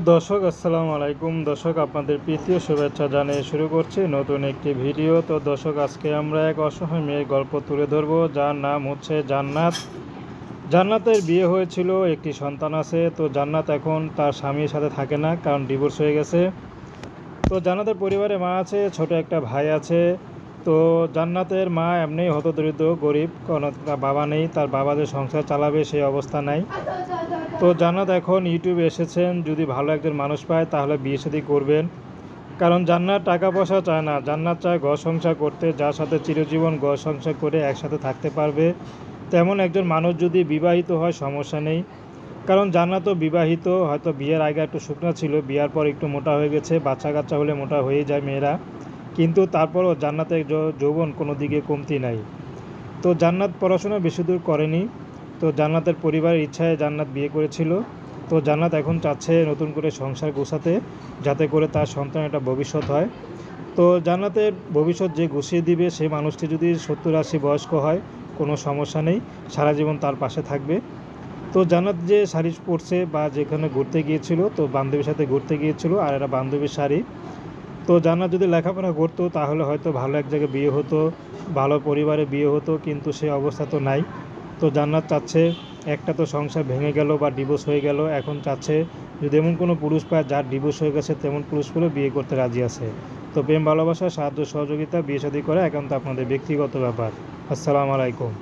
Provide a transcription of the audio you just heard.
দর্শক, আসসালামু আলাইকুম। দর্শক, আপনাদের প্রীতীয় শুভেচ্ছা জানিয়ে শুরু করছি নতুন একটি ভিডিও। তো দর্শক, আজকে আমরা এক অসহায় মেয়ের গল্প তুলে ধরবো। যার নাম হচ্ছে জান্নাত। জান্নাতের বিয়ে হয়েছিল, একটি সন্তান আছে। তো জান্নাত এখন তার স্বামীর সাথে থাকে না, কারণ ডিভোর্স হয়ে গেছে। তো জান্নাতের পরিবারে মা আছে, ছোট একটা ভাই আছে। তো জান্নাতের মা এমনি হতদরিদ্র, গরিব, কোনো বাবা নেই, তার বাবা যে সংসার চালাবে সেই অবস্থা নাই। তো জান্নাত এখন ইউটিউবে এসেছেন, যদি ভালো একজন মানুষ পায় তাহলে বিয়ে শাদী করবেন। কারণ জান্নাত টাকা পয়সা চায় না, জান্নাত চায় ঘর সংসার করতে, যার সাথে চিরজীবন ঘর সংসার করে একসাথে থাকতে পারবে। তেমন একজন মানুষ যদি বিবাহিত হয় সমস্যা নেই। কারণ জান্নাতও বিবাহিত, হয়তো বিয়ের আগে একটু শুকনো ছিল, বিয়ার পর একটু মোটা হয়ে গেছে বাচ্চা কাচ্চা হলে মোটা হয়ে যায় মেয়েরা। কিন্তু তারপরও জান্নাতের যৌবন কোনো দিকে কমতি নাই। তো জান্নাত পড়াশোনা বেশি দূর করেনি। তো জান্নাতের পরিবারের ইচ্ছায় জান্নাত বিয়ে করেছিল। তো জান্নাত এখন চাচ্ছে নতুন করে সংসার গোছাতে, যাতে করে তার সন্তান একটা ভবিষ্যৎ হয়। তো জান্নাতের ভবিষ্যৎ যে গুছিয়ে দিবে, সেই মানুষটি যদি সত্তর আশি বয়স্ক হয়, কোনো সমস্যা নেই। সারা জীবন তার পাশে থাকবে। তো জান্নাত যে শাড়ি পরছে বা যেখানে ঘুরতে গিয়েছিল, তো বান্ধবীর সাথে ঘুরতে গিয়েছিল, আর এটা বান্ধবীর শাড়ি। তো জান্নাত যদি লেখাপড়া করতো, তাহলে হয়তো ভালো এক জায়গায় বিয়ে হতো, ভালো পরিবারে বিয়ে হতো, কিন্তু সে অবস্থা তো নাই। তো জান্নাত চাচ্ছে একটা তো সংসার ভেঙে গেল বা ডিভোর্স হয়ে গেল, এখন চাচ্ছে যদি এমন কোনো পুরুষ পায় যার ডিভোর্স হয়ে গেছে, তেমন পুরুষ বিয়ে করতে রাজি আছে। তো প্রেম, ভালোবাসা, সাহায্য, সহযোগিতা, বিয়ে শাদী করা একান্ত আপনাদের ব্যক্তিগত ব্যাপার। আসসালামু আলাইকুম।